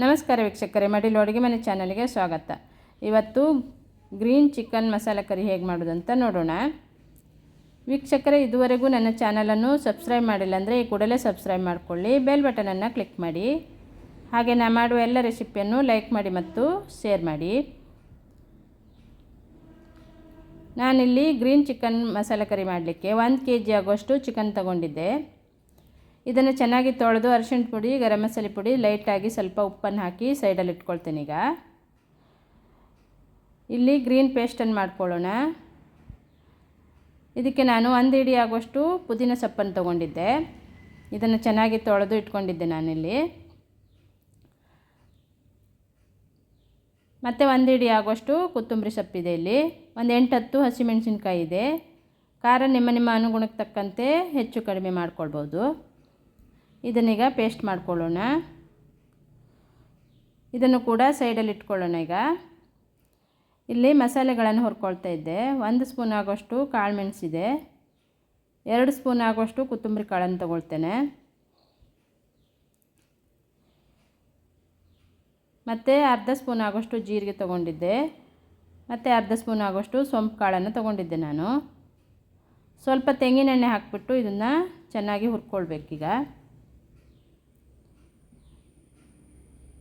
ನಮಸ್ಕಾರ ವೀಕ್ಷಕರೇ, ಮಡಿಲು ಅಡುಗೆ ಮನೆ ಚಾನಲ್ಗೆ ಸ್ವಾಗತ. ಇವತ್ತು ಗ್ರೀನ್ ಚಿಕನ್ ಮಸಾಲ ಕರಿ ಹೇಗೆ ಮಾಡೋದು ಅಂತ ನೋಡೋಣ. ವೀಕ್ಷಕರೇ, ಇದುವರೆಗೂ ನನ್ನ ಚಾನಲನ್ನು ಸಬ್ಸ್ಕ್ರೈಬ್ ಮಾಡಿಲ್ಲ ಅಂದರೆ ಈ ಕೂಡಲೇ ಸಬ್ಸ್ಕ್ರೈಬ್ ಮಾಡಿಕೊಳ್ಳಿ, ಬೆಲ್ ಬಟನನ್ನು ಕ್ಲಿಕ್ ಮಾಡಿ. ಹಾಗೆ ನಾನು ಮಾಡುವ ಎಲ್ಲ ರೆಸಿಪಿಯನ್ನು ಲೈಕ್ ಮಾಡಿ ಮತ್ತು ಶೇರ್ ಮಾಡಿ. ನಾನಿಲ್ಲಿ ಗ್ರೀನ್ ಚಿಕನ್ ಮಸಾಲ ಕರಿ ಮಾಡಲಿಕ್ಕೆ ಒಂದು ಕೆ ಜಿ ಆಗುವಷ್ಟು ಚಿಕನ್ ತಗೊಂಡಿದ್ದೆ. ಇದನ್ನು ಚೆನ್ನಾಗಿ ತೊಳೆದು ಅರಿಶಿಣ ಪುಡಿ, ಗರಂ ಮಸಾಲೆ ಪುಡಿ ಲೈಟಾಗಿ ಸ್ವಲ್ಪ ಉಪ್ಪನ್ನು ಹಾಕಿ ಸೈಡಲ್ಲಿ ಇಟ್ಕೊಳ್ತೇನೆ ಈಗ. ಇಲ್ಲಿ ಗ್ರೀನ್ ಪೇಸ್ಟನ್ನು ಮಾಡ್ಕೊಳ್ಳೋಣ. ಇದಕ್ಕೆ ನಾನು ಒಂದು ಇಡಿ ಆಗುವಷ್ಟು ಪುದೀನ ಸೊಪ್ಪನ್ನು ತೊಗೊಂಡಿದ್ದೆ. ಇದನ್ನು ಚೆನ್ನಾಗಿ ತೊಳೆದು ಇಟ್ಕೊಂಡಿದ್ದೆ ನಾನಿಲ್ಲಿ. ಮತ್ತು ಒಂದು ಇಡಿ ಆಗುವಷ್ಟು ಕೊತ್ತಂಬರಿ ಸೊಪ್ಪಿದೆ ಇಲ್ಲಿ. ಒಂದು ಎಂಟು ಹತ್ತು ಹಸಿಮೆಣಸಿನ್ಕಾಯಿ ಇದೆ. ಖಾರ ನಿಮ್ಮ ನಿಮ್ಮ ಅನುಗುಣಕ್ಕೆ ತಕ್ಕಂತೆ ಹೆಚ್ಚು ಕಡಿಮೆ ಮಾಡ್ಕೊಳ್ಬೋದು. ಇದನ್ನೀಗ ಪೇಸ್ಟ್ ಮಾಡ್ಕೊಳ್ಳೋಣ. ಇದನ್ನು ಕೂಡ ಸೈಡಲ್ಲಿ ಇಟ್ಕೊಳ್ಳೋಣ ಈಗ. ಇಲ್ಲಿ ಮಸಾಲೆಗಳನ್ನು ಹುರ್ಕೊಳ್ತಾ ಇದ್ದೆ. ಒಂದು ಸ್ಪೂನ್ ಆಗೋಷ್ಟು ಕಾಳು ಮೆಣಸಿದೆ. ಎರಡು ಸ್ಪೂನ್ ಆಗೋಷ್ಟು ಕೊತ್ತಂಬರಿ ಕಾಳನ್ನು ತಗೊಳ್ತೇನೆ. ಮತ್ತು ಅರ್ಧ ಸ್ಪೂನ್ ಆಗೋಷ್ಟು ಜೀರಿಗೆ ತೊಗೊಂಡಿದ್ದೆ. ಮತ್ತು ಅರ್ಧ ಸ್ಪೂನ್ ಆಗೋಷ್ಟು ಸೊಂಪು ಕಾಳನ್ನು ತೊಗೊಂಡಿದ್ದೆ ನಾನು. ಸ್ವಲ್ಪ ತೆಂಗಿನೆಣ್ಣೆ ಹಾಕಿಬಿಟ್ಟು ಇದನ್ನು ಚೆನ್ನಾಗಿ ಹುರ್ಕೊಳ್ಬೇಕೀಗ.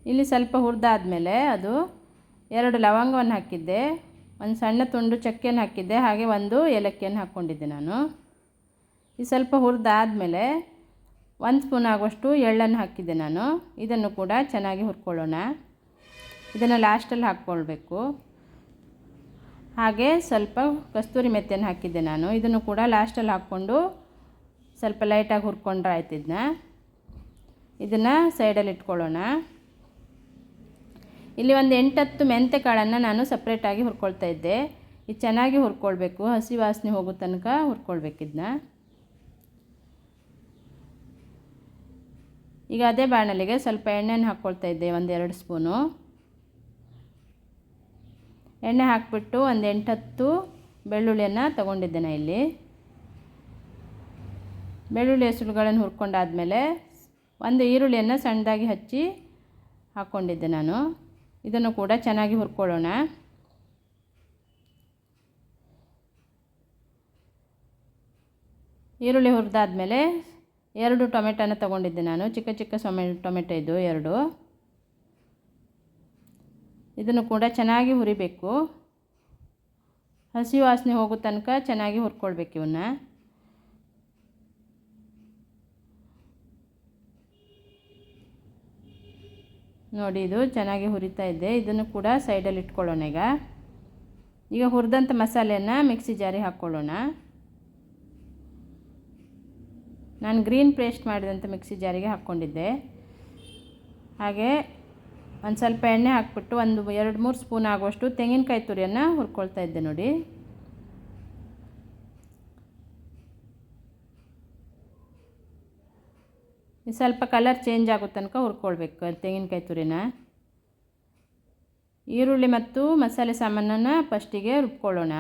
ಇಲ್ಲಿ ಸ್ವಲ್ಪ ಹುರಿದಾದ್ಮೇಲೆ ಅದು ಎರಡು ಲವಂಗವನ್ನು ಹಾಕಿದ್ದೆ, ಒಂದು ಸಣ್ಣ ತುಂಡು ಚಕ್ಕೆಯನ್ನು ಹಾಕಿದ್ದೆ, ಹಾಗೆ ಒಂದು ಏಲಕ್ಕಿಯನ್ನು ಹಾಕ್ಕೊಂಡಿದ್ದೆ ನಾನು. ಈ ಸ್ವಲ್ಪ ಹುರಿದಾದ್ಮೇಲೆ ಒಂದು ಸ್ಪೂನ್ ಆಗುವಷ್ಟು ಎಳ್ಳನ್ನು ಹಾಕಿದ್ದೆ ನಾನು. ಇದನ್ನು ಕೂಡ ಚೆನ್ನಾಗಿ ಹುರ್ಕೊಳ್ಳೋಣ. ಇದನ್ನು ಲಾಸ್ಟಲ್ಲಿ ಹಾಕ್ಕೊಳ್ಬೇಕು. ಹಾಗೆ ಸ್ವಲ್ಪ ಕಸ್ತೂರಿ ಮೆತ್ತೆಯನ್ನು ಹಾಕಿದ್ದೆ ನಾನು. ಇದನ್ನು ಕೂಡ ಲಾಸ್ಟಲ್ಲಿ ಹಾಕ್ಕೊಂಡು ಸ್ವಲ್ಪ ಲೈಟಾಗಿ ಹುರ್ಕೊಂಡ್ರೆ ಆಯ್ತು ಇದನ್ನ. ಇದನ್ನು ಸೈಡಲ್ಲಿ ಇಟ್ಕೊಳ್ಳೋಣ. ಇಲ್ಲಿ ಒಂದು ಎಂಟತ್ತು ಮೆಂತೆ ಕಾಳನ್ನು ನಾನು ಸಪ್ರೇಟಾಗಿ ಹುರ್ಕೊಳ್ತಾ ಇದ್ದೆ. ಇದು ಚೆನ್ನಾಗಿ ಹುರ್ಕೊಳ್ಬೇಕು, ಹಸಿ ವಾಸನೆ ಹೋಗೋ ತನಕ ಹುರ್ಕೊಳ್ಬೇಕಿದ್ನ ಈಗ ಅದೇ ಬಾಣಲಿಗೆ ಸ್ವಲ್ಪ ಎಣ್ಣೆನ ಹಾಕ್ಕೊಳ್ತಾ ಇದ್ದೆ ಒಂದು ಎರಡು ಸ್ಪೂನು. ಎಣ್ಣೆ ಹಾಕಿಬಿಟ್ಟು ಒಂದು ಎಂಟತ್ತು ಬೆಳ್ಳುಳ್ಳಿಯನ್ನು ತೊಗೊಂಡಿದ್ದೆ ನಾ ಇಲ್ಲಿ. ಬೆಳ್ಳುಳ್ಳಿ ಹೆಸರುಗಳನ್ನು ಹುರ್ಕೊಂಡಾದಮೇಲೆ ಒಂದು ಈರುಳ್ಳಿಯನ್ನು ಸಣ್ಣದಾಗಿ ಹಚ್ಚಿ ಹಾಕ್ಕೊಂಡಿದ್ದೆ ನಾನು. ಇದನ್ನು ಕೂಡ ಚೆನ್ನಾಗಿ ಹುರ್ಕೊಳ್ಳೋಣ. ಈರುಳ್ಳಿ ಹುರಿದಾದ್ಮೇಲೆ ಎರಡು ಟೊಮೆಟೊನ ತಗೊಂಡಿದ್ದೆ ನಾನು. ಚಿಕ್ಕ ಚಿಕ್ಕ ಸೊಮೆ, ಟೊಮೆಟೊ ಇದು ಎರಡು. ಇದನ್ನು ಕೂಡ ಚೆನ್ನಾಗಿ ಹುರಿಬೇಕು. ಹಸಿ ವಾಸನೆ ಹೋಗೋ ತನಕ ಚೆನ್ನಾಗಿ ಹುರ್ಕೊಳ್ಬೇಕು ಇವನ್ನ. ನೋಡಿ, ಇದು ಚೆನ್ನಾಗಿ ಹುರಿತಾ ಇದೆ. ಇದನ್ನು ಕೂಡ ಸೈಡಲ್ಲಿ ಇಟ್ಕೊಳ್ಳೋಣ ಈಗ. ಈಗ ಹುರಿದಂಥ ಮಸಾಲೆಯನ್ನು ಮಿಕ್ಸಿ ಜಾರಿ ಹಾಕ್ಕೊಳ್ಳೋಣ. ನಾನು ಗ್ರೀನ್ ಪೇಸ್ಟ್ ಮಾಡಿದಂಥ ಮಿಕ್ಸಿ ಜಾರಿಗೆ ಹಾಕ್ಕೊಂಡಿದ್ದೆ. ಹಾಗೆ ಒಂದು ಸ್ವಲ್ಪ ಎಣ್ಣೆ ಹಾಕ್ಬಿಟ್ಟು ಒಂದು ಎರಡು ಮೂರು ಸ್ಪೂನ್ ಆಗುವಷ್ಟು ತೆಂಗಿನಕಾಯಿ ತುರಿಯನ್ನು ಹುರ್ಕೊಳ್ತಾ ಇದ್ದೆ ನೋಡಿ. ಸ್ವಲ್ಪ ಕಲರ್ ಚೇಂಜ್ ಆಗೋ ತನಕ ಹುರ್ಕೊಳ್ಬೇಕು ತೆಂಗಿನಕಾಯಿ ತುರಿನ. ಈರುಳ್ಳಿ ಮತ್ತು ಮಸಾಲೆ ಸಾಮಾನನ್ನು ಫಸ್ಟಿಗೆ ರುಬ್ಕೊಳ್ಳೋಣ.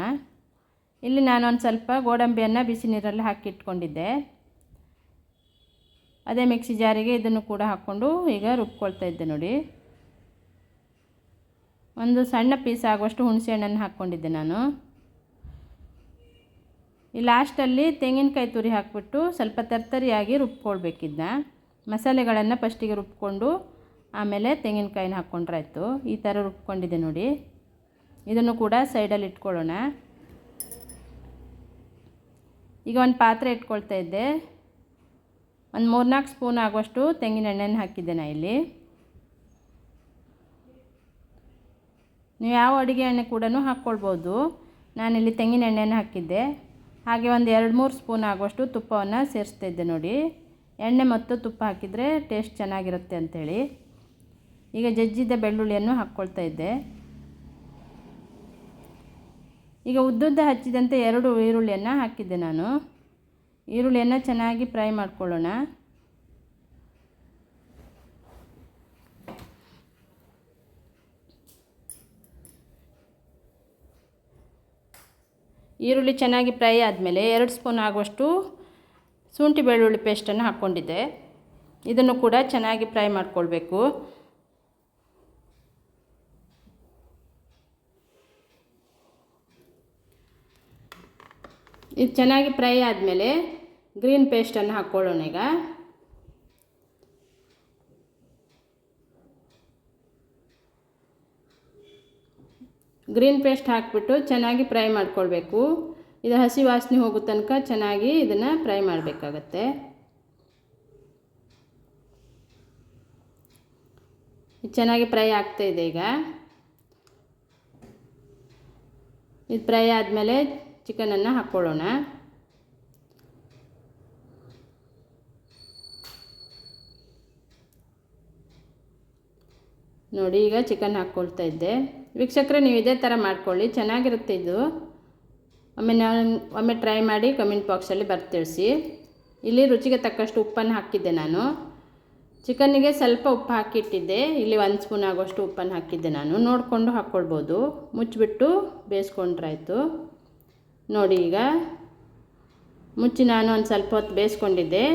ಇಲ್ಲಿ ನಾನು ಒಂದು ಸ್ವಲ್ಪ ಗೋಡಂಬಿಯನ್ನು ಬಿಸಿ ನೀರಲ್ಲಿ ಹಾಕಿ ಇಟ್ಕೊಂಡಿದ್ದೆ. ಅದೇ ಮಿಕ್ಸಿ ಜಾರಿಗೆ ಇದನ್ನು ಕೂಡ ಹಾಕ್ಕೊಂಡು ಈಗ ರುಬ್ಕೊಳ್ತಾ ಇದ್ದೆ ನೋಡಿ. ಒಂದು ಸಣ್ಣ ಪೀಸ್ ಆಗುವಷ್ಟು ಹುಣಸೆಹಣ್ಣನ್ನು ಹಾಕ್ಕೊಂಡಿದ್ದೆ ನಾನು. ಈ ಲಾಸ್ಟಲ್ಲಿ ತೆಂಗಿನಕಾಯಿ ತುರಿ ಹಾಕ್ಬಿಟ್ಟು ಸ್ವಲ್ಪ ತರ್ತರಿಯಾಗಿ ರುಬ್ಕೊಳ್ಬೇಕಿದ್ದ ಮಸಾಲೆಗಳನ್ನು ಫಸ್ಟಿಗೆ ರುಬ್ಕೊಂಡು ಆಮೇಲೆ ತೆಂಗಿನಕಾಯಿನ ಹಾಕ್ಕೊಂಡ್ರಾಯ್ತು ಈ ಥರ ರುಬ್ಕೊಂಡಿದೆ ನೋಡಿ. ಇದನ್ನು ಕೂಡ ಸೈಡಲ್ಲಿ ಇಟ್ಕೊಳ್ಳೋಣ. ಈಗ ಒಂದು ಪಾತ್ರೆ ಇಟ್ಕೊಳ್ತಾ ಇದ್ದೆ. ಒಂದು ಮೂರ್ನಾಲ್ಕು ಸ್ಪೂನ್ ಆಗುವಷ್ಟು ತೆಂಗಿನ ಎಣ್ಣೆನ ಹಾಕಿದ್ದೆ ನಾ ಇಲ್ಲಿ. ನೀವು ಯಾವ ಅಡುಗೆ ಎಣ್ಣೆ ಕೂಡ ಹಾಕ್ಕೊಳ್ಬೋದು. ನಾನಿಲ್ಲಿ ತೆಂಗಿನ ಎಣ್ಣೆನ ಹಾಕಿದ್ದೆ. ಹಾಗೆ ಒಂದು ಎರಡು ಮೂರು ಸ್ಪೂನ್ ಆಗುವಷ್ಟು ತುಪ್ಪವನ್ನು ಸೇರಿಸ್ತಾ ಇದ್ದೆ ನೋಡಿ. ಎಣ್ಣೆ ಮತ್ತು ತುಪ್ಪ ಹಾಕಿದರೆ ಟೇಸ್ಟ್ ಚೆನ್ನಾಗಿರುತ್ತೆ ಅಂಥೇಳಿ ಈಗ ಜಜ್ಜಿದ ಬೆಳ್ಳುಳ್ಳಿಯನ್ನು ಹಾಕ್ಕೊಳ್ತಾ ಇದ್ದೆ. ಈಗ ಉದ್ದುದ್ದ ಹಚ್ಚಿದಂತೆ ಎರಡು ಈರುಳ್ಳಿಯನ್ನು ಹಾಕಿದ್ದೆ ನಾನು. ಈರುಳ್ಳಿಯನ್ನು ಚೆನ್ನಾಗಿ ಫ್ರೈ ಮಾಡ್ಕೊಳ್ಳೋಣ. ಈರುಳ್ಳಿ ಚೆನ್ನಾಗಿ ಫ್ರೈ ಆದಮೇಲೆ ಎರಡು ಸ್ಪೂನ್ ಆಗುವಷ್ಟು ಶುಂಠಿ ಬೆಳ್ಳುಳ್ಳಿ ಪೇಸ್ಟನ್ನು ಹಾಕ್ಕೊಂಡಿದ್ದೆ. ಇದನ್ನು ಕೂಡ ಚೆನ್ನಾಗಿ ಫ್ರೈ ಮಾಡಿಕೊಳ್ಬೇಕು. ಇದು ಚೆನ್ನಾಗಿ ಫ್ರೈ ಆದಮೇಲೆ ಗ್ರೀನ್ ಪೇಸ್ಟನ್ನು ಹಾಕ್ಕೊಳ್ಳೋಣ ಈಗ. ಗ್ರೀನ್ ಪೇಸ್ಟ್ ಹಾಕಿಬಿಟ್ಟು ಚೆನ್ನಾಗಿ ಫ್ರೈ ಮಾಡ್ಕೊಳ್ಬೇಕು. ಇದು ಹಸಿ ವಾಸನೆ ಹೋಗೋ ತನಕ ಚೆನ್ನಾಗಿ ಇದನ್ನು ಫ್ರೈ ಮಾಡಬೇಕಾಗತ್ತೆ. ಚೆನ್ನಾಗಿ ಫ್ರೈ ಆಗ್ತಾ ಇದೆ ಈಗ. ಇದು ಫ್ರೈ ಆದಮೇಲೆ ಚಿಕನನ್ನು ಹಾಕ್ಕೊಳ್ಳೋಣ. ನೋಡಿ ಈಗ ಚಿಕನ್ ಹಾಕ್ಕೊಳ್ತಾ ಇದ್ದೆ. ವೀಕ್ಷಕರೇ, ನೀವು ಇದೇ ಥರ ಮಾಡ್ಕೊಳ್ಳಿ. ಚೆನ್ನಾಗಿರುತ್ತೆ ಇದು. ಒಮ್ಮೆ ನಾನು ಒಮ್ಮೆ ಟ್ರೈ ಮಾಡಿ ಕಮೆಂಟ್ ಬಾಕ್ಸಲ್ಲಿ ಬರ್ತಿಳಿಸಿ ಇಲ್ಲಿ ರುಚಿಗೆ ತಕ್ಕಷ್ಟು ಉಪ್ಪನ್ನು ಹಾಕಿದ್ದೆ ನಾನು. ಚಿಕನ್ನಿಗೆ ಸ್ವಲ್ಪ ಉಪ್ಪು ಹಾಕಿಟ್ಟಿದ್ದೆ. ಇಲ್ಲಿ ಒಂದು ಸ್ಪೂನ್ ಆಗೋಷ್ಟು ಉಪ್ಪನ್ನು ಹಾಕಿದ್ದೆ ನಾನು. ನೋಡಿಕೊಂಡು ಹಾಕ್ಕೊಳ್ಬೋದು. ಮುಚ್ಚಿಬಿಟ್ಟು ಬೇಯಿಸ್ಕೊಂಡ್ರಾಯ್ತು. ನೋಡಿ ಈಗ. ಮುಚ್ಚಿ ನಾನು ಒಂದು ಸ್ವಲ್ಪ ಹೊತ್ತು ಬೇಯಿಸ್ಕೊಂಡಿದ್ದೆ.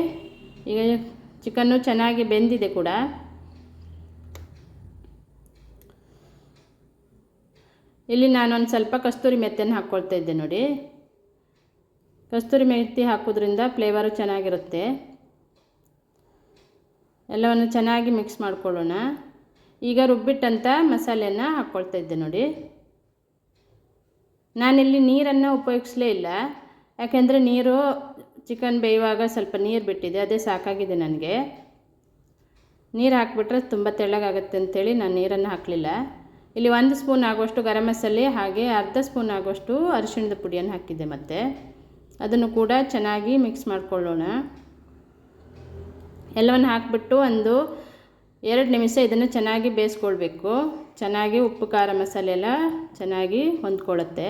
ಈಗ ಚಿಕನ್ನು ಚೆನ್ನಾಗಿ ಬೆಂದಿದೆ ಕೂಡ. ಇಲ್ಲಿ ನಾನೊಂದು ಸ್ವಲ್ಪ ಕಸ್ತೂರಿ ಮೆತ್ತನ್ನು ಹಾಕ್ಕೊಳ್ತಾ ಇದ್ದೆ ನೋಡಿ. ಕಸ್ತೂರಿ ಮೆತ್ತಿ ಹಾಕೋದ್ರಿಂದ ಫ್ಲೇವರು ಚೆನ್ನಾಗಿರುತ್ತೆ. ಎಲ್ಲವನ್ನು ಚೆನ್ನಾಗಿ ಮಿಕ್ಸ್ ಮಾಡ್ಕೊಳ್ಳೋಣ. ಈಗ ರುಬ್ಬಿಟ್ಟಂಥ ಮಸಾಲೆಯನ್ನು ಹಾಕ್ಕೊಳ್ತಾ ಇದ್ದೆ ನೋಡಿ. ನಾನಿಲ್ಲಿ ನೀರನ್ನು ಉಪಯೋಗಿಸಲೇ ಇಲ್ಲ. ಯಾಕೆಂದರೆ ನೀರು ಚಿಕನ್ ಬೇಯುವಾಗ ಸ್ವಲ್ಪ ನೀರು ಬಿಟ್ಟಿದೆ, ಅದೇ ಸಾಕಾಗಿದೆ ನನಗೆ. ನೀರು ಹಾಕಿಬಿಟ್ರೆ ತುಂಬ ತೆಳ್ಳಗಾಗುತ್ತೆ ಅಂಥೇಳಿ ನಾನು ನೀರನ್ನು ಹಾಕಲಿಲ್ಲ. ಇಲ್ಲಿ ಒಂದು ಸ್ಪೂನ್ ಆಗುವಷ್ಟು ಗರಂ ಮಸಾಲೆ ಹಾಗೆ ಅರ್ಧ ಸ್ಪೂನ್ ಆಗುವಷ್ಟು ಅರಿಶಿಣದ ಪುಡಿಯನ್ನು ಹಾಕಿದ್ದೆ ಮತ್ತೆ. ಅದನ್ನು ಕೂಡ ಚೆನ್ನಾಗಿ ಮಿಕ್ಸ್ ಮಾಡಿಕೊಳ್ಳೋಣ. ಎಲ್ಲವನ್ನು ಹಾಕಿಬಿಟ್ಟು ಒಂದು ಎರಡು ನಿಮಿಷ ಇದನ್ನು ಚೆನ್ನಾಗಿ ಬೇಯಿಸ್ಕೊಳ್ಬೇಕು. ಚೆನ್ನಾಗಿ ಉಪ್ಪು, ಖಾರ ಮಸಾಲೆ ಎಲ್ಲ ಚೆನ್ನಾಗಿ ಹೊಂದ್ಕೊಳ್ಳುತ್ತೆ.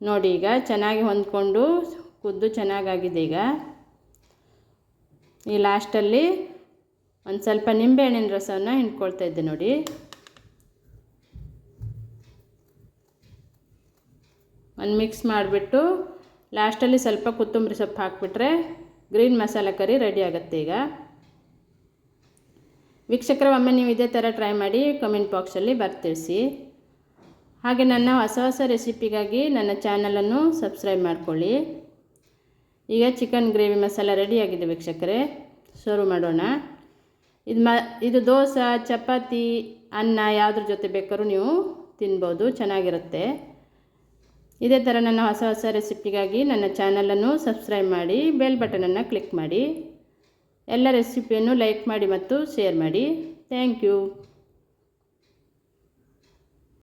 ನೋಡಿ ಈಗ ಚೆನ್ನಾಗಿ ಹೊಂದ್ಕೊಂಡು ಕುದ್ದು ಚೆನ್ನಾಗಾಗಿದೆ ಈಗ. ಈ ಲಾಸ್ಟಲ್ಲಿ ಒಂದು ಸ್ವಲ್ಪ ನಿಂಬೆಹಣ್ಣಿನ ರಸವನ್ನು ಹಿಂಡ್ಕೊಳ್ತಾ ಇದ್ದೆ ನೋಡಿ. ಒಂದು ಮಿಕ್ಸ್ ಮಾಡಿಬಿಟ್ಟು ಲಾಸ್ಟಲ್ಲಿ ಸ್ವಲ್ಪ ಕೊತ್ತಂಬರಿ ಸೊಪ್ಪು ಹಾಕಿಬಿಟ್ರೆ ಗ್ರೀನ್ ಮಸಾಲ ಕರಿ ರೆಡಿ ಆಗುತ್ತೆ ಈಗ. ವೀಕ್ಷಕರ, ಒಮ್ಮೆ ನೀವು ಇದೇ ಥರ ಟ್ರೈ ಮಾಡಿ ಕಮೆಂಟ್ ಬಾಕ್ಸಲ್ಲಿ ಬರ್ತಿಳಿಸಿ ಹಾಗೆ ನನ್ನ ಹೊಸ ಹೊಸ ರೆಸಿಪಿಗಾಗಿ ನನ್ನ ಚಾನಲನ್ನು ಸಬ್ಸ್ಕ್ರೈಬ್ ಮಾಡ್ಕೊಳ್ಳಿ. ಈಗ ಚಿಕನ್ ಗ್ರೇವಿ ಮಸಾಲ ರೆಡಿಯಾಗಿದೆ ವೀಕ್ಷಕರೇ. ಸರ್ವ್ ಮಾಡೋಣ. ಇದು ಮ, ಇದು ದೋಸೆ, ಚಪಾತಿ, ಅನ್ನ ಯಾವುದ್ರ ಜೊತೆ ಬೇಕಾದ್ರೂ ನೀವು ತಿನ್ಬೋದು, ಚೆನ್ನಾಗಿರುತ್ತೆ. ಇದೇ ಥರ ನನ್ನ ಹೊಸ ಹೊಸ ರೆಸಿಪಿಗಾಗಿ ನನ್ನ ಚಾನಲನ್ನು ಸಬ್ಸ್ಕ್ರೈಬ್ ಮಾಡಿ ಬೆಲ್ ಬಟನನ್ನು ಕ್ಲಿಕ್ ಮಾಡಿ. ಎಲ್ಲ ರೆಸಿಪಿಯನ್ನು ಲೈಕ್ ಮಾಡಿ ಮತ್ತು ಶೇರ್ ಮಾಡಿ. Thank you